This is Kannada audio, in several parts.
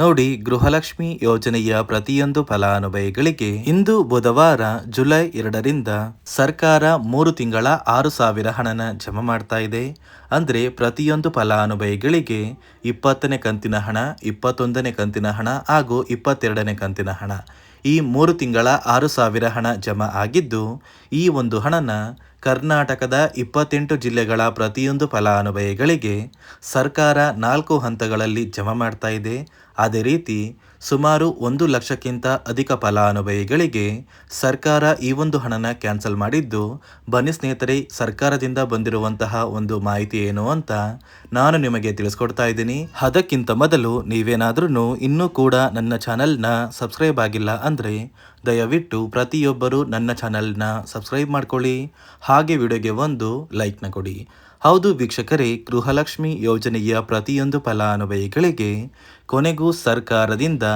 ನೋಡಿ ಗೃಹಲಕ್ಷ್ಮಿ ಯೋಜನೆಯ ಪ್ರತಿಯೊಂದು ಫಲಾನುಭವಿಗಳಿಗೆ ಇಂದು ಬುಧವಾರ ಜುಲೈ ಎರಡರಿಂದ ಸರ್ಕಾರ ಮೂರು ತಿಂಗಳ ಆರು ಸಾವಿರ ಹಣನ ಜಮಾ ಮಾಡ್ತಾ ಇದೆ. ಅಂದರೆ ಪ್ರತಿಯೊಂದು ಫಲಾನುಭವಿಗಳಿಗೆ ಇಪ್ಪತ್ತನೇ ಕಂತಿನ ಹಣ, ಇಪ್ಪತ್ತೊಂದನೇ ಕಂತಿನ ಹಣ ಹಾಗೂ ಇಪ್ಪತ್ತೆರಡನೇ ಕಂತಿನ ಹಣ. ಈ ಮೂರು ತಿಂಗಳ ಆರು ಸಾವಿರ ಹಣ ಜಮಾ ಆಗಿದ್ದು, ಈ ಒಂದು ಹಣನ ಕರ್ನಾಟಕದ ಇಪ್ಪತ್ತೆಂಟು ಜಿಲ್ಲೆಗಳ ಪ್ರತಿಯೊಂದು ಫಲಾನುಭವಿಗಳಿಗೆ ಸರ್ಕಾರ ನಾಲ್ಕು ಹಂತಗಳಲ್ಲಿ ಜಮಾ ಮಾಡ್ತಾ ಇದೆ. ಅದೇ ರೀತಿ ಸುಮಾರು ಒಂದು ಲಕ್ಷಕ್ಕಿಂತ ಅಧಿಕ ಫಲಾನುಭವಿಗಳಿಗೆ ಸರ್ಕಾರ ಈ ಒಂದು ಹಣನ ಕ್ಯಾನ್ಸಲ್ ಮಾಡಿದ್ದು, ಬನ್ನಿ ಸ್ನೇಹಿತರೆ, ಸರ್ಕಾರದಿಂದ ಬಂದಿರುವಂತಹ ಒಂದು ಮಾಹಿತಿ ಏನು ಅಂತ ನಾನು ನಿಮಗೆ ತಿಳಿಸ್ಕೊಡ್ತಾ ಇದ್ದೀನಿ. ಅದಕ್ಕಿಂತ ಮೊದಲು ನೀವೇನಾದ್ರೂ ಇನ್ನೂ ಕೂಡ ನನ್ನ ಚಾನಲ್ನ ಸಬ್ಸ್ಕ್ರೈಬ್ ಆಗಿಲ್ಲ ಅಂದರೆ ದಯವಿಟ್ಟು ಪ್ರತಿಯೊಬ್ಬರು ನನ್ನ ಚಾನೆಲ್ನ ಸಬ್ಸ್ಕ್ರೈಬ್ ಮಾಡ್ಕೊಳ್ಳಿ. ಹಾಗೆ ವಿಡಿಯೋಗೆ ಒಂದು ಲೈಕ್ನ ಕೊಡಿ. ಹೌದು ವೀಕ್ಷಕರೇ, ಗೃಹಲಕ್ಷ್ಮಿ ಯೋಜನೆಯ ಪ್ರತಿಯೊಂದು ಫಲಾನುಭವಿಗಳಿಗೆ ಕೊನೆಗೂ ಸರ್ಕಾರದಿಂದ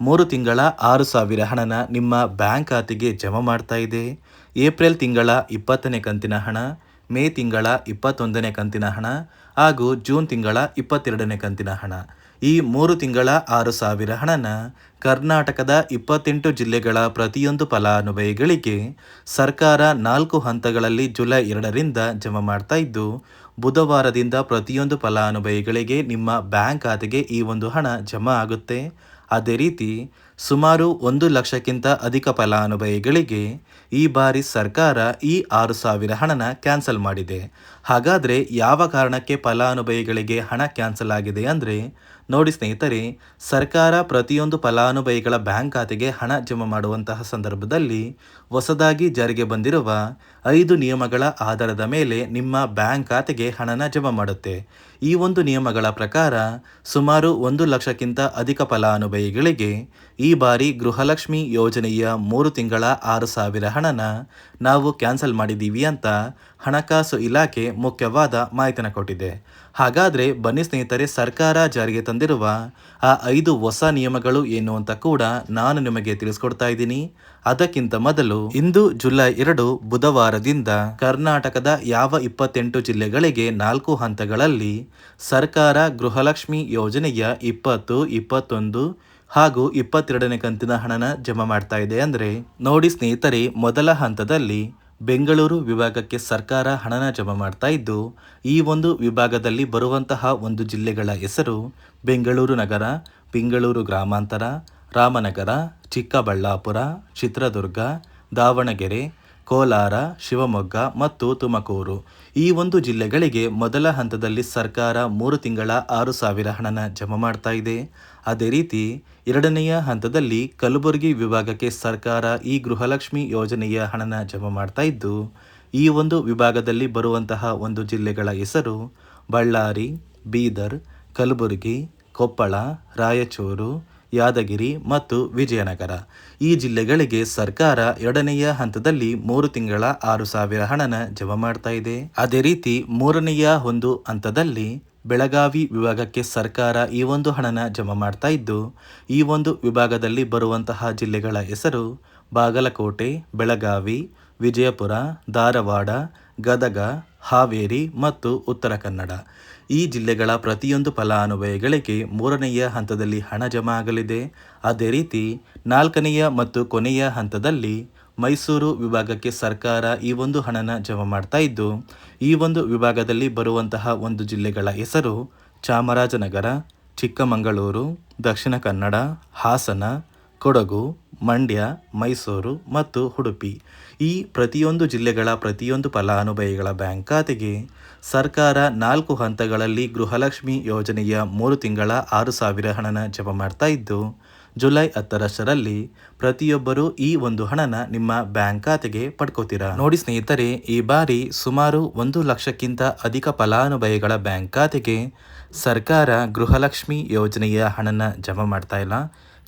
ಮೂರು ತಿಂಗಳ ಆರು ಸಾವಿರ ಹಣನ ನಿಮ್ಮ ಬ್ಯಾಂಕ್ ಖಾತೆಗೆ ಜಮಾ ಮಾಡ್ತಾ ಇದೆ. ಏಪ್ರಿಲ್ ತಿಂಗಳ ಇಪ್ಪತ್ತನೇ ಕಂತಿನ ಹಣ, ಮೇ ತಿಂಗಳ ಇಪ್ಪತ್ತೊಂದನೇ ಕಂತಿನ ಹಣ ಹಾಗೂ ಜೂನ್ ತಿಂಗಳ ಇಪ್ಪತ್ತೆರಡನೇ ಕಂತಿನ ಹಣ. ಈ ಮೂರು ತಿಂಗಳ ಆರು ಸಾವಿರ ಹಣನ ಕರ್ನಾಟಕದ ಇಪ್ಪತ್ತೆಂಟು ಜಿಲ್ಲೆಗಳ ಪ್ರತಿಯೊಂದು ಫಲಾನುಭವಿಗಳಿಗೆ ಸರ್ಕಾರ ನಾಲ್ಕು ಹಂತಗಳಲ್ಲಿ ಜುಲೈ ಎರಡರಿಂದ ಜಮಾ ಮಾಡ್ತಾ ಇದ್ದು, ಬುಧವಾರದಿಂದ ಪ್ರತಿಯೊಂದು ಫಲಾನುಭವಿಗಳಿಗೆ ನಿಮ್ಮ ಬ್ಯಾಂಕ್ ಖಾತೆಗೆ ಈ ಒಂದು ಹಣ ಜಮಾ ಆಗುತ್ತೆ. ಅದೇ ರೀತಿ, ಸುಮಾರು ಒಂದು ಲಕ್ಷಕ್ಕಿಂತ ಅಧಿಕ ಫಲಾನುಭವಿಗಳಿಗೆ ಈ ಬಾರಿ ಸರ್ಕಾರ ಈ ಆರು ಸಾವಿರ ಹಣನ ಕ್ಯಾನ್ಸಲ್ ಮಾಡಿದೆ. ಹಾಗಾದರೆ ಯಾವ ಕಾರಣಕ್ಕೆ ಫಲಾನುಭವಿಗಳಿಗೆ ಹಣ ಕ್ಯಾನ್ಸಲ್ ಆಗಿದೆ ಅಂದರೆ ನೋಡಿ ಸ್ನೇಹಿತರೆ, ಸರ್ಕಾರ ಪ್ರತಿಯೊಂದು ಫಲಾನುಭವಿಗಳ ಬ್ಯಾಂಕ್ ಖಾತೆಗೆ ಹಣ ಜಮಾ ಮಾಡುವಂತಹ ಸಂದರ್ಭದಲ್ಲಿ ಹೊಸದಾಗಿ ಜಾರಿಗೆ ಬಂದಿರುವ ಐದು ನಿಯಮಗಳ ಆಧಾರದ ಮೇಲೆ ನಿಮ್ಮ ಬ್ಯಾಂಕ್ ಖಾತೆಗೆ ಹಣನ ಜಮಾ ಮಾಡುತ್ತೆ. ಈ ಒಂದು ನಿಯಮಗಳ ಪ್ರಕಾರ ಸುಮಾರು ಒಂದು ಲಕ್ಷಕ್ಕಿಂತ ಅಧಿಕ ಫಲಾನುಭವಿಗಳಿಗೆ ಈ ಬಾರಿ ಗೃಹಲಕ್ಷ್ಮಿ ಯೋಜನೆಯ ಮೂರು ತಿಂಗಳ ಆರು ಸಾವಿರ ಹಣನ ನಾವು ಕ್ಯಾನ್ಸಲ್ ಮಾಡಿದ್ದೀವಿ ಅಂತ ಹಣಕಾಸು ಇಲಾಖೆ ಮುಖ್ಯವಾದ ಮಾಹಿತಿನ ಕೊಟ್ಟಿದೆ. ಹಾಗಾದರೆ ಬನ್ನಿ ಸ್ನೇಹಿತರೆ, ಸರ್ಕಾರ ಜಾರಿಗೆ ತಂದಿರುವ ಆ ಐದು ಹೊಸ ನಿಯಮಗಳು ಏನು ಅಂತ ಕೂಡ ನಾನು ನಿಮಗೆ ತಿಳಿಸ್ಕೊಡ್ತಾ ಇದ್ದೀನಿ. ಅದಕ್ಕಿಂತ ಮೊದಲು, ಇಂದು ಜುಲೈ ಎರಡು ಬುಧವಾರದಿಂದ ಕರ್ನಾಟಕದ ಯಾವ ಇಪ್ಪತ್ತೆಂಟು ಜಿಲ್ಲೆಗಳಿಗೆ ನಾಲ್ಕು ಹಂತಗಳಲ್ಲಿ ಸರ್ಕಾರ ಗೃಹಲಕ್ಷ್ಮಿ ಯೋಜನೆಯ ಇಪ್ಪತ್ತು, ಇಪ್ಪತ್ತೊಂದು ಹಾಗೂ ಇಪ್ಪತ್ತೆರಡನೇ ಕಂತಿನ ಹಣನ ಜಮಾ ಮಾಡ್ತಾ ಇದೆ. ಅಂದರೆ ನೋಡಿ ಸ್ನೇಹಿತರೆ, ಮೊದಲ ಹಂತದಲ್ಲಿ ಬೆಂಗಳೂರು ವಿಭಾಗಕ್ಕೆ ಸರ್ಕಾರ ಹಣನ ಜಮಾ ಮಾಡ್ತಾ ಇದ್ದು, ಈ ಒಂದು ವಿಭಾಗದಲ್ಲಿ ಬರುವಂತಹ ಒಂದು ಜಿಲ್ಲೆಗಳ ಹೆಸರು ಬೆಂಗಳೂರು ನಗರ ಬೆಂಗಳೂರು ಗ್ರಾಮಾಂತರ, ರಾಮನಗರ, ಚಿಕ್ಕಬಳ್ಳಾಪುರ, ಚಿತ್ರದುರ್ಗ, ದಾವಣಗೆರೆ ಕೋಲಾರ, ಶಿವಮೊಗ್ಗ ಮತ್ತು ತುಮಕೂರು. ಈ ಒಂದು ಜಿಲ್ಲೆಗಳಿಗೆ ಮೊದಲ ಹಂತದಲ್ಲಿ ಸರ್ಕಾರ ಮೂರು ತಿಂಗಳ ಆರು ಸಾವಿರ ಹಣನ ಜಮಾ ಮಾಡ್ತಾ ಇದೆ. ಅದೇ ರೀತಿ, ಎರಡನೆಯ ಹಂತದಲ್ಲಿ ಕಲಬುರಗಿ ವಿಭಾಗಕ್ಕೆ ಸರ್ಕಾರ ಈ ಗೃಹಲಕ್ಷ್ಮಿ ಯೋಜನೆಯ ಹಣನ ಜಮಾ ಮಾಡ್ತಾ ಇದ್ದು, ಈ ಒಂದು ವಿಭಾಗದಲ್ಲಿ ಬರುವಂತಹ ಒಂದು ಜಿಲ್ಲೆಗಳ ಹೆಸರು ಬಳ್ಳಾರಿ, ಬೀದರ್, ಕಲಬುರಗಿ, ಕೊಪ್ಪಳ, ರಾಯಚೂರು ಯಾದಗಿರಿ ಮತ್ತು ವಿಜಯನಗರ. ಈ ಜಿಲ್ಲೆಗಳಿಗೆ ಸರ್ಕಾರ ಎರಡನೆಯ ಹಂತದಲ್ಲಿ ಮೂರು ತಿಂಗಳ ಆರು ಸಾವಿರ ಹಣನ ಜಮಾ ಮಾಡ್ತಾ ಇದೆ. ಅದೇ ರೀತಿ ಮೂರನೆಯ ಒಂದು ಹಂತದಲ್ಲಿ ಬೆಳಗಾವಿ ವಿಭಾಗಕ್ಕೆ ಸರ್ಕಾರ ಈ ಒಂದು ಹಣನ ಜಮಾ ಮಾಡ್ತಾ ಇದ್ದು, ಈ ಒಂದು ವಿಭಾಗದಲ್ಲಿ ಬರುವಂತಹ ಜಿಲ್ಲೆಗಳ ಹೆಸರು ಬಾಗಲಕೋಟೆ, ಬೆಳಗಾವಿ, ವಿಜಯಪುರ, ಧಾರವಾಡ, ಗದಗ ಹಾವೇರಿ ಮತ್ತು ಉತ್ತರ ಕನ್ನಡ. ಈ ಜಿಲ್ಲೆಗಳ ಪ್ರತಿಯೊಂದು ಫಲಾನುಭವಿಗಳಿಗೆ ಮೂರನೆಯ ಹಂತದಲ್ಲಿ ಹಣ ಜಮಾ ಆಗಲಿದೆ. ಅದೇ ರೀತಿ, ನಾಲ್ಕನೆಯ ಮತ್ತು ಕೊನೆಯ ಹಂತದಲ್ಲಿ ಮೈಸೂರು ವಿಭಾಗಕ್ಕೆ ಸರ್ಕಾರ ಈ ಒಂದು ಹಣನ ಜಮಾ ಮಾಡ್ತಾ ಇದ್ದು, ಈ ಒಂದು ವಿಭಾಗದಲ್ಲಿ ಬರುವಂತಹ ಒಂದು ಜಿಲ್ಲೆಗಳ ಹೆಸರು ಚಾಮರಾಜನಗರ, ಚಿಕ್ಕಮಗಳೂರು, ದಕ್ಷಿಣ ಕನ್ನಡ, ಹಾಸನ, ಕೊಡಗು ಮಂಡ್ಯ, ಮೈಸೂರು ಮತ್ತು ಉಡುಪಿ. ಈ ಪ್ರತಿಯೊಂದು ಜಿಲ್ಲೆಗಳ ಪ್ರತಿಯೊಂದು ಫಲಾನುಭವಿಗಳ ಬ್ಯಾಂಕ್ ಖಾತೆಗೆ ಸರ್ಕಾರ ನಾಲ್ಕು ಹಂತಗಳಲ್ಲಿ ಗೃಹಲಕ್ಷ್ಮಿ ಯೋಜನೆಯ ಮೂರು ತಿಂಗಳ ಆರು ಸಾವಿರ ಹಣನ ಜಮಾ ಮಾಡ್ತಾ ಇದ್ದು, ಜುಲೈ ಹತ್ತರಷ್ಟರಲ್ಲಿ ಪ್ರತಿಯೊಬ್ಬರೂ ಈ ಒಂದು ಹಣನ ನಿಮ್ಮ ಬ್ಯಾಂಕ್ ಖಾತೆಗೆ ಪಡ್ಕೋತೀರಾ? ನೋಡಿ ಸ್ನೇಹಿತರೆ, ಈ ಬಾರಿ ಸುಮಾರು ಒಂದು ಲಕ್ಷಕ್ಕಿಂತ ಅಧಿಕ ಫಲಾನುಭವಿಗಳ ಬ್ಯಾಂಕ್ ಖಾತೆಗೆ ಸರ್ಕಾರ ಗೃಹಲಕ್ಷ್ಮಿ ಯೋಜನೆಯ ಹಣನ ಜಮಾ ಮಾಡ್ತಾ ಇಲ್ಲ.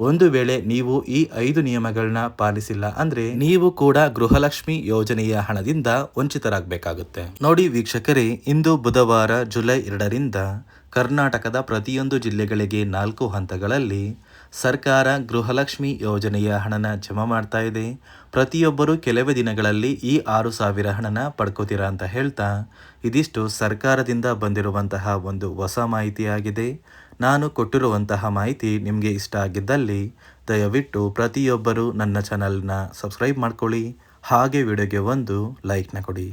ಒಂದು ವೇಳೆ ನೀವು ಈ ಐದು ನಿಯಮಗಳನ್ನ ಪಾಲಿಸಿಲ್ಲ ಅಂದ್ರೆ ನೀವು ಕೂಡ ಗೃಹಲಕ್ಷ್ಮಿ ಯೋಜನೆಯ ಹಣದಿಂದ ವಂಚಿತರಾಗಬೇಕಾಗುತ್ತೆ. ನೋಡಿ ವೀಕ್ಷಕರೇ, ಇಂದು ಬುಧವಾರ ಜುಲೈ ಎರಡರಿಂದ ಕರ್ನಾಟಕದ ಪ್ರತಿಯೊಂದು ಜಿಲ್ಲೆಗಳಿಗೆ ನಾಲ್ಕು ಹಂತಗಳಲ್ಲಿ ಸರ್ಕಾರ ಗೃಹಲಕ್ಷ್ಮಿ ಯೋಜನೆಯ ಹಣನ ಜಮಾ ಮಾಡ್ತಾ ಇದೆ. ಪ್ರತಿಯೊಬ್ಬರು ಕೆಲವೇ ದಿನಗಳಲ್ಲಿ ಈ ಆರು ಸಾವಿರ ಹಣನ ಪಡ್ಕೋತೀರಾ ಅಂತ ಹೇಳ್ತಾ ಇದಿಷ್ಟು ಸರ್ಕಾರದಿಂದ ಬಂದಿರುವಂತಹ ಒಂದು ಹೊಸ ಮಾಹಿತಿಯಾಗಿದೆ. ನಾನು ಕೊಟ್ಟಿರುವಂತಹ ಮಾಹಿತಿ ನಿಮಗೆ ಇಷ್ಟ ಆಗಿದ್ದಲ್ಲಿ ದಯವಿಟ್ಟು ಪ್ರತಿಯೊಬ್ಬರು ನನ್ನ ಚಾನಲ್ನ ಸಬ್ಸ್ಕ್ರೈಬ್ ಮಾಡ್ಕೊಳ್ಳಿ. ಹಾಗೆ ವಿಡಿಯೋಗೆ ಒಂದು ಲೈಕ್ನ ಕೊಡಿ.